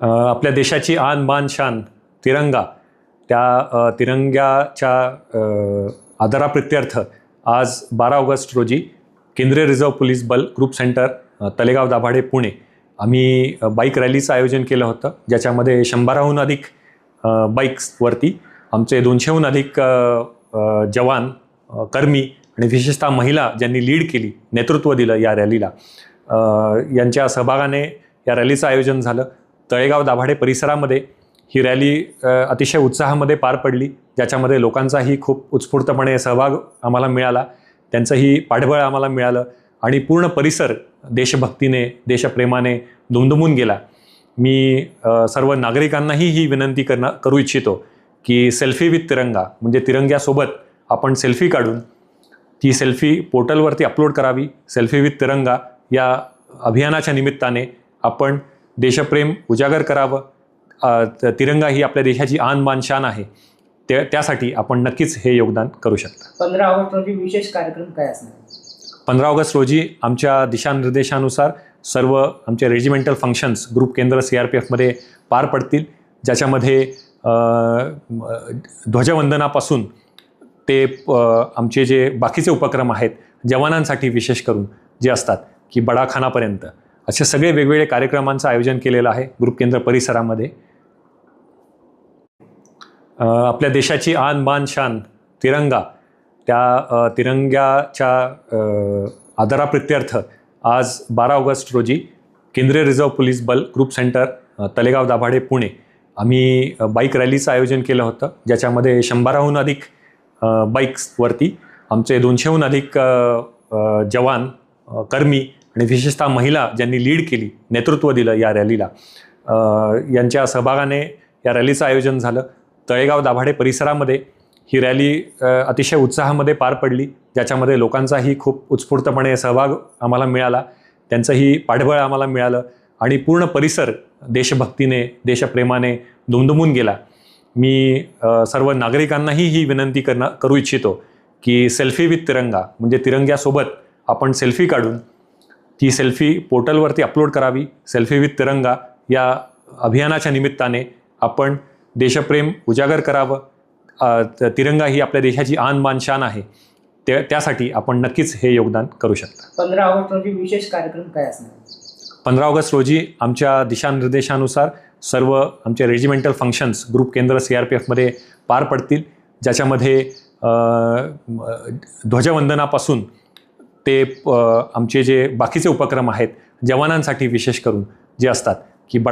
आपल्या देशाची आन बान शान तिरंगा त्या तिरंग्याच्या आदराप्रित्यर्थ आज बारा ऑगस्ट रोजी केंद्रीय रिझर्व्ह पोलीस बल ग्रुप सेंटर तलेगाव दाभाडे पुणे आम्ही बाईक रॅलीचं आयोजन केलं होतं. ज्याच्यामध्ये शंभराहून अधिक बाईक्सवरती आमचे दोनशेहून अधिक जवान कर्मी आणि विशेषतः महिला ज्यांनी लीड केली नेतृत्व दिलं या रॅलीला. यांच्या सहभागाने या रॅलीचं आयोजन झालं. तळेगाव दाभाडे परिसरामध्ये ही रॅली अतिशय उत्साहामध्ये पार पडली ज्याच्यामध्ये लोकांचाही खूप उत्स्फूर्तपणे सहभाग आम्हाला मिळाला त्यांचंही पाठबळ आम्हाला मिळालं आणि पूर्ण परिसर देशभक्तीने देशप्रेमाने दुमदुमून गेला. मी सर्व नागरिकांनाही ही विनंती करणं करू इच्छितो की सेल्फी विथ तिरंगा म्हणजे तिरंग्यासोबत आपण सेल्फी काढून ती सेल्फी पोर्टलवरती अपलोड करावी. सेल्फी विथ तिरंगा या अभियानाच्या निमित्ताने आपण देशप्रेम उजागर करावं. तिरंगा ही आपल्या देशाची आन बान शान आहे त्यासाठी आपण नक्कीच हे योगदान करू शकता. पंधरा ऑगस्ट रोजी विशेष कार्यक्रम काय असणार? पंधरा ऑगस्ट रोजी आमच्या दिशानिर्देशानुसार सर्व आमचे रेजिमेंटल फंक्शन्स ग्रुप केंद्र सी आर पी एफमध्ये पार पडतील. ज्याच्यामध्ये ध्वजवंदनापासून ते आमचे जे बाकीचे उपक्रम आहेत जवानांसाठी विशेष करून जे असतात की बडाखानापर्यंत. असे सगळे वेगवेगळे कार्यक्रमांचं आयोजन केलेलं आहे ग्रुप केंद्र परिसरामध्ये. आपल्या देशाची आन बान शान तिरंगा त्या तिरंग्याच्या आदराप्रित्यर्थ आज बारा ऑगस्ट रोजी केंद्रीय रिझर्व्ह पोलीस बल ग्रुप सेंटर तलेगाव दाभाडे पुणे आम्ही बाईक रॅलीचं आयोजन केलं होतं. ज्याच्यामध्ये शंभराहून अधिक बाईक्सवरती आमचे दोनशेहून अधिक जवान कर्मी आणि विशेषतः महिला ज्यांनी लीड केली नेतृत्व दिलं या रॅलीला यांच्या सहभागाने या रॅलीचं आयोजन झालं. तळेगाव दाभाडे परिसरामध्ये ही रॅली अतिशय उत्साहामध्ये पार पडली ज्याच्यामध्ये लोकांचाही खूप उत्स्फूर्तपणे सहभाग आम्हाला मिळाला. त्यांचंही पाठबळ आम्हाला मिळालं आणि पूर्ण परिसर देशभक्तीने देशप्रेमाने दुमदुमून गेला. मी सर्व नागरिकांनाही ही विनंती करणं करू इच्छितो की सेल्फी विथ तिरंगा म्हणजे तिरंग्यासोबत आपण सेल्फी काढून ती सेल्फी पोर्टलवरती अपलोड करावी. सेल्फी विथ तिरंगा या अभियानाच्या निमित्ताने आपण देशप्रेम उजागर करावं. तिरंगा ही आपल्या देशाची आन बान शान आहे. ते त्यासाठी आपण नक्कीच हे योगदान करू शकता. पंधरा ऑगस्ट रोजी विशेष कार्यक्रम काय असणार? पंधरा ऑगस्ट रोजी आमच्या दिशानिर्देशानुसार सर्व आमचे रेजिमेंटल फंक्शन्स ग्रुप केंद्र सी आर पी एफमध्ये पार पडतील. ज्याच्यामध्ये ध्वजवंदनापासून ते आमचे जे बाकीचे उपक्रम आहेत जवानांसाठी विशेष करून जे असतात